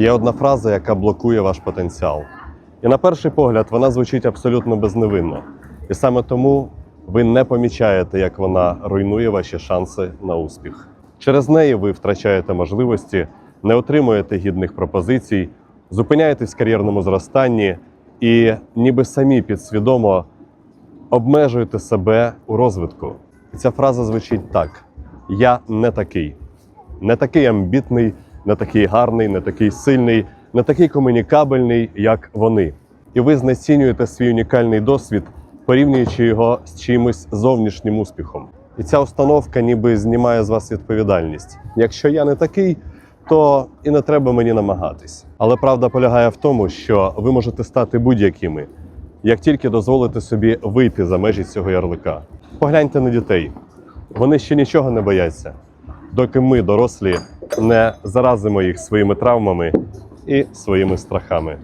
Є одна фраза, яка блокує ваш потенціал. І на перший погляд вона звучить абсолютно безневинно. І саме тому ви не помічаєте, як вона руйнує ваші шанси на успіх. Через неї ви втрачаєте можливості, не отримуєте гідних пропозицій, зупиняєтесь в кар'єрному зростанні і ніби самі підсвідомо обмежуєте себе у розвитку. І ця фраза звучить так: Я не такий, не такий амбітний, не такий гарний, не такий сильний, не такий комунікабельний, як вони. І ви знецінюєте свій унікальний досвід, порівнюючи його з чимось зовнішнім успіхом. І ця установка ніби знімає з вас відповідальність. Якщо я не такий, то і не треба мені намагатись. Але правда полягає в тому, що ви можете стати будь-якими, як тільки дозволите собі вийти за межі цього ярлика. Погляньте на дітей. Вони ще нічого не бояться, доки ми, дорослі, не заразимо їх своїми травмами і своїми страхами.